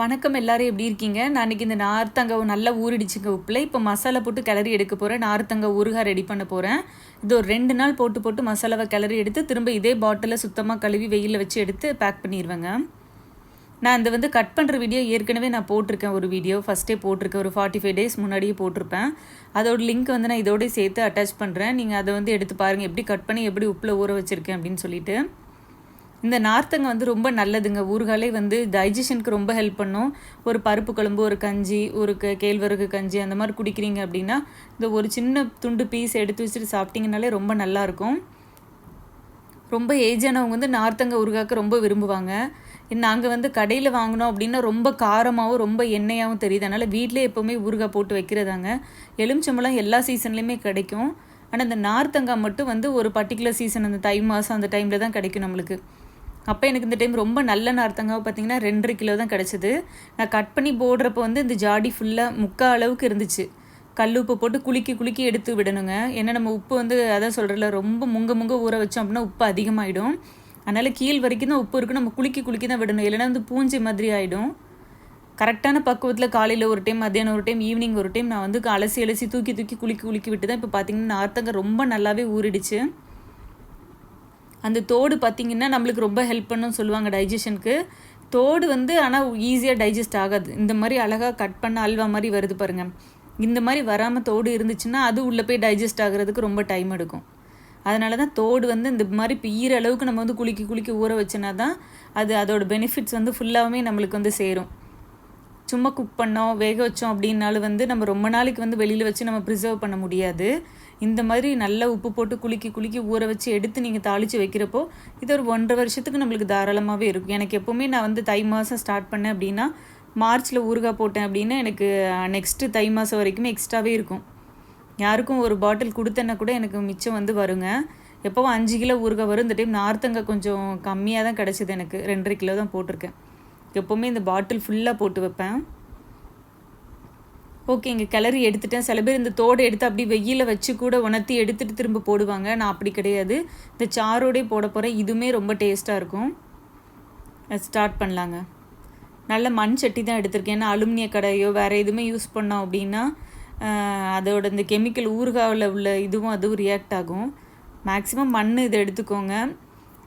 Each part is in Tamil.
வணக்கம் எல்லாரும் எப்படி இருக்கீங்க? நான் இன்னைக்கு இந்த நார்த்தங்காய் நல்லா ஊறிடுச்சுங்க உப்பில். இப்போ மசாலா போட்டு கிளறி எடுக்க போகிறேன் நார்த்தங்காய் ஊறுகாய் ரெடி பண்ண போகிறேன் இது ஒரு ரெண்டு நாள் போட்டு போட்டு மசாலாவை கிளறி எடுத்து திரும்ப இதே பாட்டிலில் சுத்தமாக கழுவி வெயிலில் வச்சு எடுத்து பேக் பண்ணிடுவேங்க நான் இந்த வந்து கட் பண்ணுற வீடியோ ஏற்கனவே நான் போட்டிருக்கேன். ஒரு வீடியோ ஃபஸ்ட்டே போட்டிருக்கேன். ஒரு ஃபார்ட்டி ஃபைவ் டேஸ் முன்னாடியே போட்டிருப்பேன். அதோட லிங்க் வந்து நான் இதோடய சேர்த்து அட்டாச் பண்ணுறேன் நீங்கள் அதை வந்து எடுத்து பாருங்கள் எப்படி கட் பண்ணி எப்படி உப்பில் ஊற வச்சுருக்கேன் அப்படின்னு சொல்லிட்டு. இந்த நார்த்தங்க வந்து ரொம்ப நல்லதுங்க. ஊறுகாலே வந்து டைஜஷனுக்கு ரொம்ப ஹெல்ப் பண்ணும். ஒரு பருப்பு குழம்பு ஒரு கஞ்சி ஒரு க கேழ்வரகு கஞ்சி அந்த மாதிரி குடிக்கிறீங்க அப்படின்னா இந்த ஒரு சின்ன துண்டு பீஸ் எடுத்து வச்சுட்டு சாப்பிட்டீங்கனாலே ரொம்ப நல்லாயிருக்கும். ரொம்ப ஏஜானவங்க வந்து நார்த்தங்க ஊறுகாய்க்கு ரொம்ப விரும்புவாங்க. நாங்கள் வந்து கடையில் வாங்கினோம் அப்படின்னா ரொம்ப காரமாகவும் ரொம்ப எண்ணெயாகவும் தெரியுது. அதனால் வீட்டிலே எப்போவுமே ஊறுகாய் போட்டு வைக்கிறதாங்க. எலுமிச்சம்பழம் எல்லா சீசன்லேயுமே கிடைக்கும். ஆனால் இந்த நார்த்தங்காய் மட்டும் வந்து ஒரு பர்டிகுலர் சீசன் அந்த தை மாதம் அந்த டைமில் தான் கிடைக்கும் நம்மளுக்கு. அப்போ எனக்கு இந்த டைம் ரொம்ப நல்ல நார்த்தங்காவை பார்த்தீங்கன்னா ரெண்டரை கிலோ தான் கிடச்சிது. நான் கட் பண்ணி போடுறப்போ வந்து இந்த ஜாடி ஃபுல்லாக முக்கால் அளவுக்கு இருந்துச்சு. கல் உப்பு போட்டு குலுக்கி குலுக்கி எடுத்து விடணுங்க. ஏன்னா நம்ம உப்பு வந்து அதான் சொல்கிறல ரொம்ப முங்க முங்க ஊற வச்சோம் அப்படின்னா உப்பு அதிகமாகிடும் அதனால் கீழ் வரைக்கும் தான் உப்பு இருக்கும் நம்ம குலுக்கி குலுக்கி தான் விடணும். இல்லைன்னா வந்து பூஞ்சி மாதிரி ஆகிடும் கரெக்டான பக்குவத்தில் காலையில் ஒரு டைம் மத்தியானம் ஒரு டைம் ஈவினிங் ஒரு டைம் நான் வந்து அலசி அலசி தூக்கி தூக்கி குலுக்கி குலுக்கி விட்டு தான் இப்போ பார்த்தீங்கன்னா நார்த்தங்க ரொம்ப நல்லாவே ஊறிடுச்சு. அந்த தோடு பார்த்திங்கன்னா நம்மளுக்கு ரொம்ப ஹெல்ப் பண்ணுன்னு சொல்லுவாங்க டைஜஷனுக்கு தோடு வந்து ஆனால் ஈஸியாக டைஜஸ்ட் ஆகாது. இந்த மாதிரி அழகாக கட் பண்ண அல்வா மாதிரி வருது பாருங்கள் இந்த மாதிரி வராமல் தோடு இருந்துச்சுன்னா அது உள்ளே போய் டைஜஸ்ட் ஆகிறதுக்கு ரொம்ப டைம் எடுக்கும். அதனால தான் தோடு வந்து இந்த மாதிரி பீற அளவுக்கு நம்ம வந்து குளிக்க குளிக்க ஊற வச்சோன்னா தான் அது அதோட பெனிஃபிட்ஸ் வந்து ஃபுல்லாகவே நம்மளுக்கு வந்து சேரும். சும்மா குக் பண்ணோம் வேக வச்சோம் அப்படின்னாலும் வந்து நம்ம ரொம்ப நாளைக்கு வந்து வெளியில் வச்சு நம்ம ப்ரிசர்வ் பண்ண முடியாது. இந்த மாதிரி நல்லா உப்பு போட்டு குலுக்கி குலுக்கி ஊற வச்சு எடுத்து நீங்கள் தாளித்து வைக்கிறப்போ இது ஒரு ஒன்றரை வருஷத்துக்கு நம்மளுக்கு தாராளமாகவே இருக்கும். எனக்கு எப்போவுமே நான் வந்து தை மாதம் ஸ்டார்ட் பண்ணேன் அப்படின்னா மார்ச்சில் ஊறுகாய் போட்டேன் அப்படின்னா எனக்கு நெக்ஸ்ட்டு தை மாதம் வரைக்குமே எக்ஸ்ட்ராவே இருக்கும். யாருக்கும் ஒரு பாட்டில் கொடுத்தேன்னா கூட எனக்கு மிச்சம் வந்து வருங்க. எப்போவும் அஞ்சு கிலோ ஊறுகாய் வரும். இந்த டைம் நார்த்தங்க கொஞ்சம் கம்மியாக தான் கிடச்சிது எனக்கு. ரெண்டரை கிலோ தான் போட்டிருக்கேன். எப்போவுமே இந்த பாட்டில் ஃபுல்லாக போட்டு வைப்பேன். ஓகே இங்கே கிளறி எடுத்துட்டேன். சில பேர் இந்த தோடை எடுத்து அப்படி வெயிலில் வச்சு கூட உணர்த்தி எடுத்துகிட்டு திரும்ப போடுவாங்க. நான் அப்படி கிடையாது. இந்த சாரோடே போட போகிறேன் இதுவுமே ரொம்ப டேஸ்ட்டாக இருக்கும். ஸ்டார்ட் பண்ணலாங்க. நல்ல மண் சட்டி தான் எடுத்திருக்கேன். ஏன்னா அலுமினிய கடையோ வேறு எதுவுமே யூஸ் பண்ணோம் அப்படின்னா அதோட இந்த கெமிக்கல் ஊறுகாவில் உள்ள இதுவும் அதுவும் ரியாக்ட் ஆகும். மேக்ஸிமம் மண் இதை எடுத்துக்கோங்க.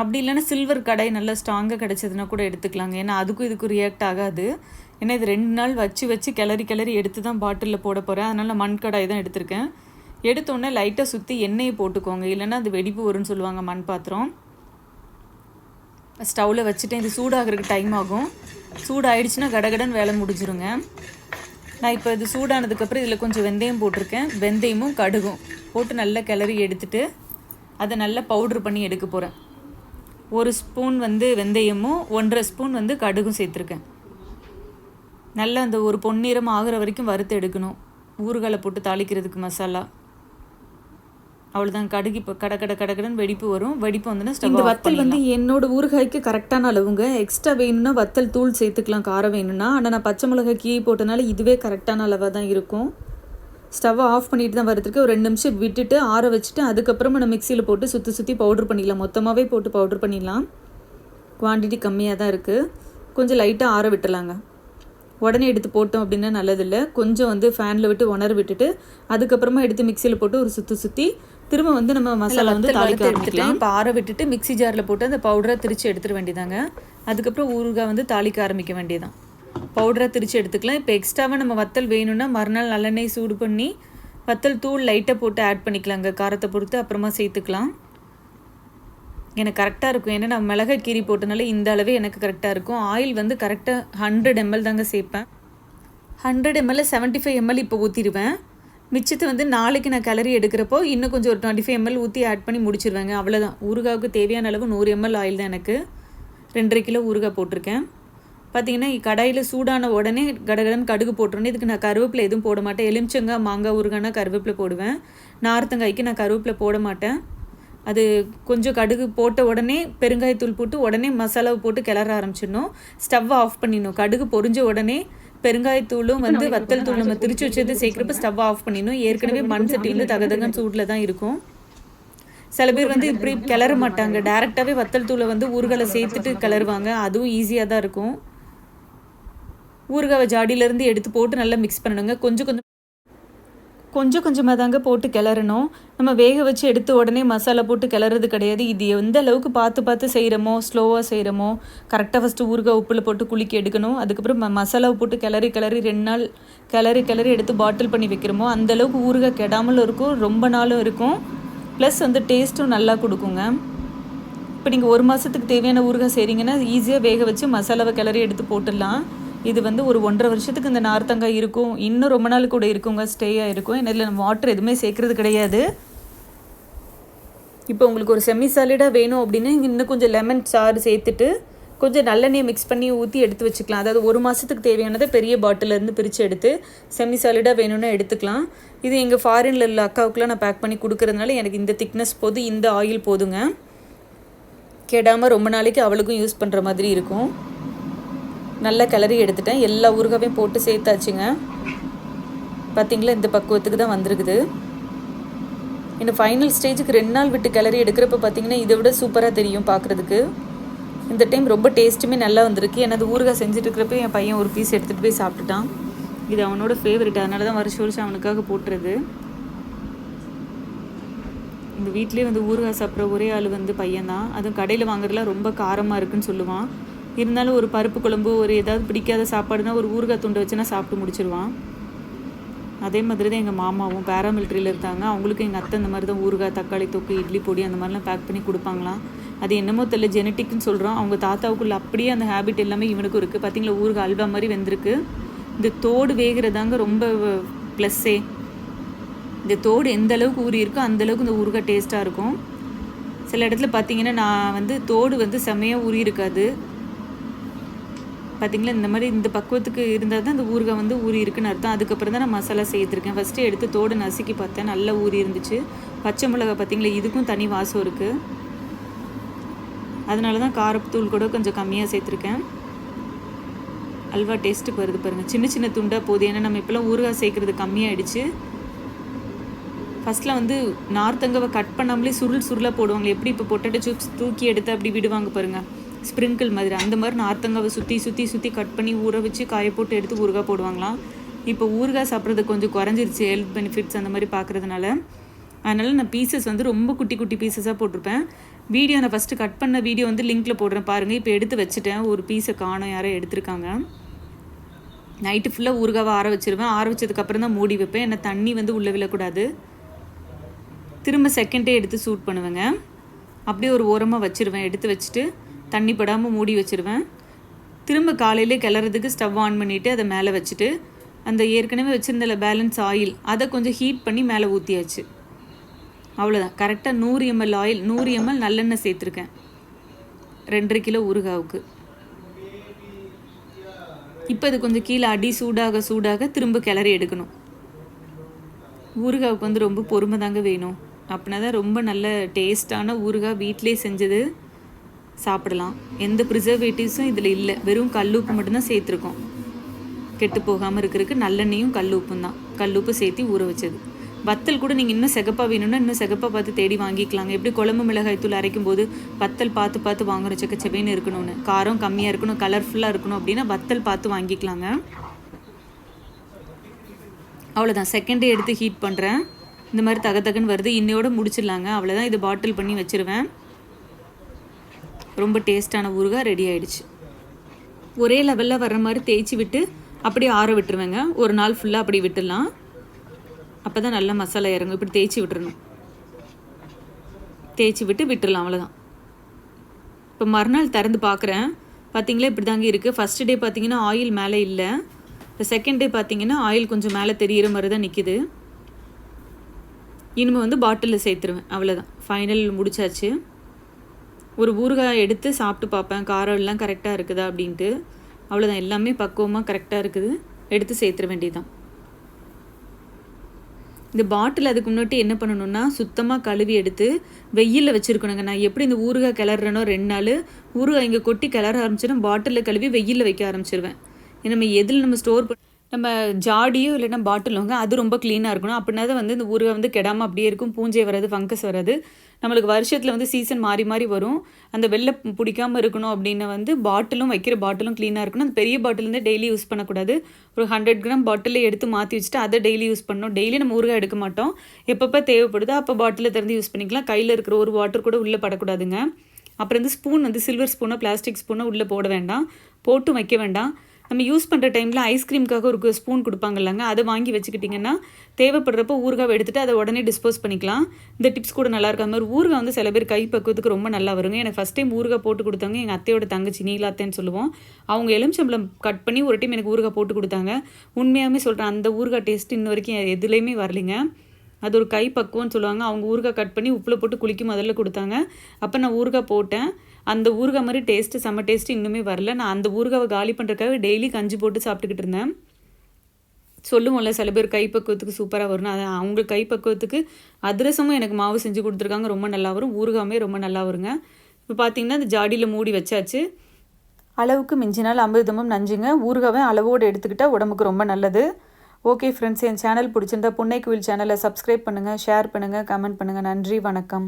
அப்படி இல்லைன்னா சில்வர் கடை நல்லா ஸ்ட்ராங்காக கிடச்சதுன்னா கூட எடுத்துக்கலாங்க. ஏன்னா அதுக்கும் இதுக்கும் ரியாக்ட் ஆகாது. ஏன்னா இது ரெண்டு நாள் வச்சு வச்சு கிளறி கிளறி எடுத்து தான் பாட்டிலில் போட போகிறேன் அதனால் மண் கடாய் தான் எடுத்திருக்கேன். எடுத்தோடனே லைட்டாக சுற்றி எண்ணெயை போட்டுக்கோங்க. இல்லைன்னா அது வெடிப்பு வரும்னு சொல்லுவாங்க மண் பாத்திரம் ஸ்டவ்வில் வச்சுட்டேன். இது சூடாகிறதுக்கு டைம் ஆகும். சூடாயிடுச்சுன்னா கடகடன் வேலை முடிஞ்சிருங்க. நான் இப்போ இது சூடானதுக்கப்புறம் இதில் கொஞ்சம் வெந்தயம் போட்டிருக்கேன். வெந்தயமும் கடுகும். போட்டு நல்லா கிளறி எடுத்துட்டு அதை நல்லா பவுட்ரு பண்ணி எடுக்க போகிறேன் ஒரு ஸ்பூன் வந்து வெந்தயமும் ஒன்றரை ஸ்பூன் வந்து கடுகும் சேர்த்துருக்கேன். நல்லா அந்த ஒரு பொன்னிறம் ஆகிற வரைக்கும் வறுத்து எடுக்கணும். ஊறுகாலை போட்டு தாளிக்கிறதுக்கு மசாலா. அவ்வளோதான் கடுகு இப்போ கட கட கடகடன்னு வெடிப்பு வரும். வெடிப்பு வந்துன்னா இந்த வத்தல் வந்து என்னோட ஊறுகாய்க்கு கரெக்டான அளவுங்க. எக்ஸ்ட்ரா வேணும்னா வத்தல் தூள் சேர்த்துக்கலாம். காரம் வேணும்னா. ஆனால் நான் பச்சை மிளகாய் கீழே போட்டனால இதுவே கரெக்டான அளவாக தான் இருக்கும். ஸ்டவ்வை ஆஃப் பண்ணிட்டு தான் வரதுக்கு ஒரு ரெண்டு நிமிஷம் விட்டுட்டு ஆற வச்சுட்டு அதுக்கப்புறமா நம்ம மிக்சியில் போட்டு சுற்றி சுற்றி பவுட்ரு பண்ணிடலாம். மொத்தமாகவே போட்டு பவுட்ரு பண்ணிடலாம். குவான்டிட்டி கம்மியாக தான் இருக்குது கொஞ்சம் லைட்டாக ஆற விட்டுலாங்க உடனே எடுத்து போட்டோம் அப்படின்னா நல்லதில்லை. கொஞ்சம் வந்து ஃபேனில் விட்டு உணர விட்டுட்டு அதுக்கப்புறமா எடுத்து மிக்சியில் போட்டு ஒரு சுற்றி சுற்றி திரும்ப வந்து நம்ம மசாலா வந்து தாளிக்க ஆரம்பிக்கலாம். இப்போ ஆற விட்டுட்டு மிக்ஸி ஜாரில் போட்டு அந்த பவுடரை திரிச்சு எடுத்துட வேண்டியதாங்க. அதுக்கப்புறம் ஊறுகாய் வந்து தாளிக்க ஆரம்பிக்க வேண்டியதான் பவுடராக திரிச்சு எடுத்துக்கலாம். இப்போ எக்ஸ்ட்ராவாக நம்ம வத்தல் வேணும்னா மறுநாள் நல்லெண்ணெய் சூடு பண்ணி வத்தல் தூள் லைட்டாக போட்டு ஆட் பண்ணிக்கலாங்க. காரத்தை பொறுத்து அப்புறமா சேர்த்துக்கலாம். எனக்கு கரெக்டாக இருக்கும். ஏன்னா நான் மிளகா கீரி போட்டனால இந்த அளவே எனக்கு கரெக்டாக இருக்கும். ஆயில் வந்து கரெக்டாக ஹண்ட்ரட் எம்எல் தாங்க சேர்ப்பேன். ஹண்ட்ரட் எம்எல்ல செவன்ட்டி ஃபைவ் எம்எல் இப்போ ஊற்றிடுவேன் மிச்சத்தை வந்து நாளைக்கு நான் கிளறி எடுக்கிறப்போ இன்னும் கொஞ்சம் ஒரு டுவெண்ட்டி ஃபைவ் எம்எல் ஊற்றி ஆட் பண்ணி முடிச்சிருவேங்க. அவ்வளோதான் ஊறுகாவுக்கு தேவையான அளவு நூறு எம்எல் ஆயில் தான் எனக்கு. ரெண்டரை கிலோ ஊறுகாய் போட்டிருக்கேன். பார்த்தீங்கன்னா கடாயில் சூடான உடனே கடகடன் கடுகு போட்டுருன்னு இதுக்கு நான் கருவேப்பிலை எதுவும் போட மாட்டேன். எலுமிச்சங்காய் மாங்காய் ஊறுகாய்னா கருவேப்பிலை போடுவேன். நார்த்தங்காய்க்கு நான் கருவேப்பிலை போட மாட்டேன். அது கொஞ்சம் கடுகு போட்ட உடனே பெருங்காயத்தூள் போட்டு உடனே மசாலாவை போட்டு கிளற ஆரம்பிச்சிடணும். ஸ்டவ்வை ஆஃப் பண்ணிடணும். கடுகு பொரிஞ்ச உடனே பெருங்காயத்தூளும் வந்து வத்தல் தூள் நம்ம திரிச்சு வச்சது சேர்க்குறப்ப ஸ்டவ் ஆஃப் பண்ணிடணும். ஏற்கனவே மண் சட்டி வந்து தகதகன் சூட்டில் தான் இருக்கும். சில பேர் வந்து இப்படி கிளற மாட்டாங்க. டேரெக்டாகவே வத்தல் தூளை வந்து ஊறுகளை சேர்த்துட்டு கிளறுவாங்க. அதுவும் ஈஸியாக தான் இருக்கும். ஊறுகாவை ஜாடியிலேருந்து எடுத்து போட்டு நல்லா மிக்ஸ் பண்ணணுங்க. கொஞ்சம் கொஞ்சம் கொஞ்சம் கொஞ்சமாக தாங்க போட்டு கிளறணும். நம்ம வேக வச்சு எடுத்து உடனே மசாலா போட்டு கிளறது கிடையாது. இது எந்த அளவுக்கு பார்த்து பார்த்து செய்கிறோமோ ஸ்லோவாக செய்கிறோமோ கரெக்டாக ஃபஸ்ட்டு ஊறுகாய் உப்பில் போட்டு குளிக்க எடுக்கணும். அதுக்கப்புறம் மசாலா மசாலாவை போட்டு கிளறி கிளறி ரெண்டு நாள் கிளறி கிளறி எடுத்து பாட்டில் பண்ணி வைக்கிறோமோ அந்த அளவுக்கு ஊறுகாய் கெடாமலும் இருக்கும். ரொம்ப நாளும் இருக்கும். ப்ளஸ் வந்து டேஸ்ட்டும் நல்லா கொடுக்குங்க. இப்போ நீங்கள் ஒரு மாதத்துக்கு தேவையான ஊறுகாய் செய்கிறீங்கன்னா ஈஸியாக வேக வச்சு மசாலாவை கிளறி எடுத்து போட்டுடலாம். இது வந்து ஒரு ஒன்றரை வருஷத்துக்கு இந்த நார்த்தங்காய் இருக்கும். இன்னும் ரொம்ப நாள் கூட இருக்குங்க. ஸ்டேயாக இருக்கும். ஏன்னா இதில் வாட்டர் எதுவுமே சேர்க்கறது கிடையாது. இப்போ உங்களுக்கு ஒரு செமி சாலிடாக வேணும் அப்படின்னு இன்னும் கொஞ்சம் லெமன் சாறு சேர்த்துட்டு கொஞ்சம் நல்லெண்ணெயை மிக்ஸ் பண்ணி ஊற்றி எடுத்து வச்சுக்கலாம். அதாவது ஒரு மாதத்துக்கு தேவையானதை பெரிய பாட்டிலேருந்து பிரித்து எடுத்து செமி சாலிடாக வேணும்னா எடுத்துக்கலாம். இது எங்கள் ஃபாரினில் உள்ள அக்காவுக்குலாம் நான் பேக் பண்ணி கொடுக்கறதுனால எனக்கு இந்த திக்னஸ் போதும் இந்த ஆயில் போதுங்க. கெடாமல் ரொம்ப நாளைக்கு அவளுக்கும் யூஸ் பண்ணுற மாதிரி இருக்கும். நல்லா கிளறி எடுத்துட்டேன். எல்லா ஊறுகாவையும் போட்டு சேர்த்தாச்சுங்க. பார்த்தீங்களா இந்த பக்குவத்துக்கு தான் வந்திருக்குது. இந்த ஃபைனல் ஸ்டேஜுக்கு ரெண்டு நாள் விட்டு கிளறி எடுக்கிறப்ப பார்த்தீங்கன்னா இதை விட சூப்பராக தெரியும் பார்க்குறதுக்கு இந்த டைம் ரொம்ப டேஸ்ட்டுமே நல்லா வந்திருக்கு. எனது ஊறுகாய் செஞ்சுட்டு இருக்கிறப்ப என் பையன் ஒரு பீஸ் எடுத்துகிட்டு போய் சாப்பிட்டுட்டான். இது அவனோட ஃபேவரட் அதனால தான் வருஷம் வருஷம் அவனுக்காக போட்டுறது. இந்த வீட்லேயே வந்து ஊறுகாய் சாப்பிட்ற ஒரே ஆள் வந்து பையன்தான். அதுவும் கடையில் வாங்குறதுலாம் ரொம்ப காரமாக இருக்குன்னு சொல்லுவான். இருந்தாலும் ஒரு பருப்பு குழம்பு ஒரு ஏதாவது பிடிக்காத சாப்பாடுனா ஒரு ஊறுகாய் துண்டை வச்சுனா சாப்பிட்டு முடிச்சிருவான். அதே மாதிரி தான் எங்கள் மாமாவும் பேராமிலிட்ரியில் இருந்தாங்க அவங்களுக்கும் எங்கள் அத்தை இந்த மாதிரி தான் ஊறுகாய் தக்காளி தொக்கு இட்லி பொடி அந்த மாதிரிலாம் பேக் பண்ணி கொடுப்பாங்களாம். அது என்னமோ தெரியல ஜெனட்டிக்னு சொல்கிறோம் அவங்க தாத்தாவுக்குள்ளே அப்படியே அந்த ஹேபிட் எல்லாமே இவனுக்கும் இருக்குது பார்த்தீங்களா ஊறுகாய் அல்வா மாதிரி வெந்திருக்கு. இந்த தோடு வேகிறதாங்க ரொம்ப ப்ளஸ்ஸே இந்த தோடு எந்த அளவுக்கு ஊறி இருக்கோ அந்த அளவுக்கு இந்த ஊறுகாய் டேஸ்ட்டாக இருக்கும். சில இடத்துல பார்த்தீங்கன்னா நான் வந்து தோடு வந்து செமையாக ஊறி இருக்காது. பார்த்தீங்களா இந்த மாதிரி இந்த பக்குவத்துக்கு இருந்தால் தான் இந்த ஊறுகாய் வந்து ஊறி இருக்குன்னு அர்த்தம். அதுக்கப்புறம் தான் நான் மசாலா சேர்த்துருக்கேன். ஃபஸ்ட்டு எடுத்து தோடு நசுக்கி பார்த்தேன். நல்லா ஊறி இருந்துச்சு. பச்சை மிளகா பார்த்தீங்களா இதுக்கும் தனி வாசம் இருக்குது அதனால தான் காரத்தூள் கூட கொஞ்சம் கம்மியாக சேர்த்துருக்கேன். அல்வா டேஸ்ட்டுக்கு வருது பாருங்கள் சின்ன சின்ன துண்டாக போகுது. ஏன்னா நம்ம இப்போலாம் ஊறுகாய் சேர்க்குறது கம்மியாகிடுச்சு ஃபஸ்ட்டில் வந்து நார்த்தங்கவை கட் பண்ணாமலே சுருள் சுருளாக போடுவாங்க எப்படி இப்போ பொட்டேட்டோ சிப்ஸ் தூக்கி எடுத்து அப்படி விடுவாங்க பாருங்கள் ஸ்ப்ரிங்கிள் மாதிரி. அந்த மாதிரி நார்த்தங்காவை சுற்றி சுற்றி சுற்றி கட் பண்ணி ஊற வச்சு காய போட்டு எடுத்து ஊறுகாய் போடுவாங்களாம். இப்போ ஊறுகாய் சாப்பிட்றது கொஞ்சம் குறைஞ்சிருச்சு ஹெல்த் பெனிஃபிட்ஸ் அந்த மாதிரி பார்க்குறதுனால அதனால் நான் பீசஸ் வந்து ரொம்ப குட்டி குட்டி பீசஸாக போட்டிருப்பேன். வீடியோ நான் ஃபஸ்ட்டு கட் பண்ண வீடியோ வந்து லிங்க்கில் போடுறேன் பாருங்கள் இப்போ எடுத்து வச்சுட்டேன். ஒரு பீஸை காணும் யாரோ எடுத்திருக்காங்க. நைட்டு ஃபுல்லாக ஊறுகாவை ஆற வச்சிருவேன். ஆற வச்சதுக்கப்புறம் தான் மூடி வைப்பேன். ஏன்னா தண்ணி வந்து உள்ளே விழக்கூடாது. திரும்ப செகண்டே எடுத்து சூட் பண்ணுவேங்க. அப்படியே ஒரு ஓரமாக வச்சுருவேன். எடுத்து வச்சுட்டு தண்ணி படாமல் மூடி வச்சுருவேன். திரும்ப காலையிலே கிளறதுக்கு ஸ்டவ் ஆன் பண்ணிவிட்டு அதை மேலே வச்சுட்டு அந்த ஏற்கனவே வச்சுருந்தல பேலன்ஸ் ஆயில் அதை கொஞ்சம் ஹீட் பண்ணி மேலே ஊற்றியாச்சு அவ்வளோதான் கரெக்டாக நூறு எம்எல் ஆயில் நூறு எம்எல் நல்லெண்ணெய் சேர்த்துருக்கேன். ரெண்டரை கிலோ ஊறுகாவுக்கு. இப்போ அது கொஞ்சம் கீழே அடி சூடாக சூடாக திரும்ப கிளறி எடுக்கணும். ஊறுகாவுக்கு வந்து ரொம்ப பொறுமை தாங்க வேணும். அப்படின்னா தான் ரொம்ப நல்ல டேஸ்டான ஊறுகாய் வீட்டிலே செஞ்சது. சாப்பிடலாம். எந்த ப்ரிசர்வேட்டிவ்ஸும் இதில் இல்லை. வெறும் கல்லுப்பு மட்டும்தான் சேர்த்துருக்கோம். கெட்டு போகாமல் இருக்கிறதுக்கு நல்லெண்ணெயும் கல்லுப்பும் தான். கல்லுப்பு சேர்த்து ஊற வச்சது. வத்தல் கூட நீங்கள் இன்னும் செகப்பாக வேணும்னா இன்னும் செகப்பாக பார்த்து தேடி வாங்கிக்கலாங்க. எப்படி குழம்பு மிளகாய் தூள் அரைக்கும் போது வத்தல் பார்த்து பார்த்து வாங்குற செக்கச்செவேன்னு இருக்கணும்னு. காரம் கம்மியாக இருக்கணும் கலர்ஃபுல்லாக இருக்கணும் அப்படின்னா வத்தல் பார்த்து வாங்கிக்கலாங்க. அவ்வளோதான் செகண்டே எடுத்து ஹீட் பண்ணுறேன் இந்த மாதிரி தக தகன்னு வருது. இன்னையோட முடிச்சிடலாங்க. அவ்வளோதான் இது பாட்டில் பண்ணி வச்சுருவேன். ரொம்ப டேஸ்டான ஊறுகாய் ரெடி ஆயிடுச்சு. ஒரே லெவலில் வர்ற மாதிரி தேய்ச்சி விட்டு அப்படியே ஆற விட்டுருவேங்க. ஒரு நாள் ஃபுல்லாக அப்படி விட்டுடலாம். அப்போ தான் நல்லா மசாலா இறங்கும். இப்படி தேய்ச்சி விட்டுறணும். தேய்ச்சி விட்டு விட்டுடலாம் அவ்வளோதான் இப்போ மறுநாள் திறந்து பார்க்குறேன் பார்த்தீங்களா இப்படி தாங்க இருக்குது ஃபஸ்ட்டு டே பார்த்தீங்கன்னா ஆயில் மேலே இல்லை. இப்போ செகண்ட் டே பார்த்தீங்கன்னா ஆயில் கொஞ்சம் மேலே தெரியிற மாதிரி தான் நிற்கிது இனிமேல் வந்து பாட்டிலில் சேர்த்துருவேன். அவ்வளோதான் ஃபைனல் முடிச்சாச்சு. ஒரு ஊறுகாய் எடுத்து சாப்பிட்டு பார்ப்பேன். காரம் எல்லாம் கரெக்டாக இருக்குதா அப்படின்ட்டு. அவ்வளோதான் எல்லாமே பக்குவமாக கரெக்டாக இருக்குது. எடுத்து சேர்த்துற வேண்டியதுதான். இந்த பாட்டில் அதுக்கு முன்னாடி என்ன பண்ணணும்னா சுத்தமாக கழுவி எடுத்து வெயிலில் வச்சுருக்கணுங்க. நான் எப்படி இந்த ஊறுகாய் கிளறனோ ரெண்டு நாள் ஊறுகாய் இங்கே கொட்டி கிளற ஆரம்பிச்சிடும் பாட்டிலில் கழுவி வெயிலில் வைக்க ஆரம்பிச்சிருவேன். நம்ம எதில் நம்ம ஸ்டோர் பண்ண நம்ம ஜாடியோ இல்லைன்னா பாட்டில் வாங்க அது ரொம்ப க்ளீனாக இருக்கணும். அப்படின்னா தான் வந்து இந்த ஊருகை வந்து கெடாமல் அப்படியே இருக்கும். பூஞ்சை வராது ஃபங்கஸ் வராது. நம்மளுக்கு வருஷத்தில் வந்து சீசன் மாறி மாறி வரும். அந்த வெள்ளை பிடிக்காம இருக்கணும் அப்படின்னு வந்து பாட்டிலும் வைக்கிற பாட்டிலும் க்ளீனாக இருக்கணும். அந்த பெரிய பாட்டிலேருந்து டெய்லி யூஸ் பண்ணக்கூடாது. ஒரு ஹண்ட்ரட் கிராம் பாட்டிலே எடுத்து மாற்றி வச்சுட்டு அதை டெய்லி யூஸ் பண்ணணும். டெய்லி நம்ம ஊறுகாய் எடுக்க மாட்டோம். எப்பப்போ தேவைப்படுதோ அப்போ பாட்டிலில் திறந்து யூஸ் பண்ணிக்கலாம். கையில் இருக்கிற ஒரு வாட்டர் கூட உள்ளே படக்கூடாதுங்க. அப்புறம் வந்து ஸ்பூன் வந்து சில்வர் ஸ்பூனோ பிளாஸ்டிக் ஸ்பூனோ உள்ளே போட வேண்டாம். போட்டும் வைக்க வேண்டாம். நம்ம யூஸ் பண்ணுற டைமில் ஐஸ்கிரீமுக்காக ஒரு ஸ்பூன் கொடுப்பாங்கல்லங்க அதை வாங்கி வச்சுக்கிட்டிங்கன்னா தேவைப்படுறப்போ ஊறுகாவை எடுத்துகிட்டு அதை உடனே டிஸ்போஸ் பண்ணிக்கலாம். இந்த டிப்ஸ் கூட நல்லா இருக்கா மாதிரி ஊறுகாய் வந்து சில பேர் கை பக்குவத்துக்கு ரொம்ப நல்லா வருங்க. எனக்கு ஃபஸ்ட் டைம் ஊறுகாய் போட்டு கொடுத்தாங்க எங்கள் அத்தையோட தங்கச்சி நீலாத்தேன்னு சொல்லுவோம். அவங்க எலுமிச்சம்பளம் கட் பண்ணி ஒரு டைம் எனக்கு ஊறுகாய் போட்டு கொடுத்தாங்க. உண்மையாகவே சொல்கிறேன் அந்த ஊறுகாய் டேஸ்ட் இன்ன வரைக்கும் எதுலேயுமே வரலைங்க. அது ஒரு கை பக்குவம்னு சொல்லுவாங்க. அவங்க ஊறுகாய் கட் பண்ணி உப்பில் போட்டு குளிக்கும் முதல்ல கொடுத்தாங்க. அப்போ நான் ஊறுகாய் போட்டேன். அந்த ஊறுகாய் மாதிரி டேஸ்ட்டு செம்ம டேஸ்ட்டு இன்னுமே வரல. நான் அந்த ஊறுகாவை காலி பண்ணுறதுக்காக டெய்லி கஞ்சி போட்டு சாப்பிட்டுக்கிட்டு இருந்தேன். சொல்லுவோம்ல சில பேர் கைப்பக்குவத்துக்கு சூப்பராக வரும்னு. அது அவங்க கைப்பக்குவத்துக்கு அதிரசமும் எனக்கு மாவு செஞ்சு கொடுத்துருக்காங்க. ரொம்ப நல்லா வரும். ஊறுகாமே ரொம்ப நல்லா வருங்க. இப்போ பார்த்தீங்கன்னா அந்த ஜாடியில் மூடி வச்சாச்சு. அளவுக்கு மிஞ்சினால் அமிர்தமும் நஞ்சுங்க. ஊறுகாவே அளவோடு எடுத்துக்கிட்டால் உடம்புக்கு ரொம்ப நல்லது. ஓகே ஃப்ரெண்ட்ஸ் என் சேனல் பிடிச்சிருந்தா புன்னை சேனலை சப்ஸ்கிரைப் பண்ணுங்கள் ஷேர் பண்ணுங்கள் கமெண்ட் பண்ணுங்கள் நன்றி வணக்கம்.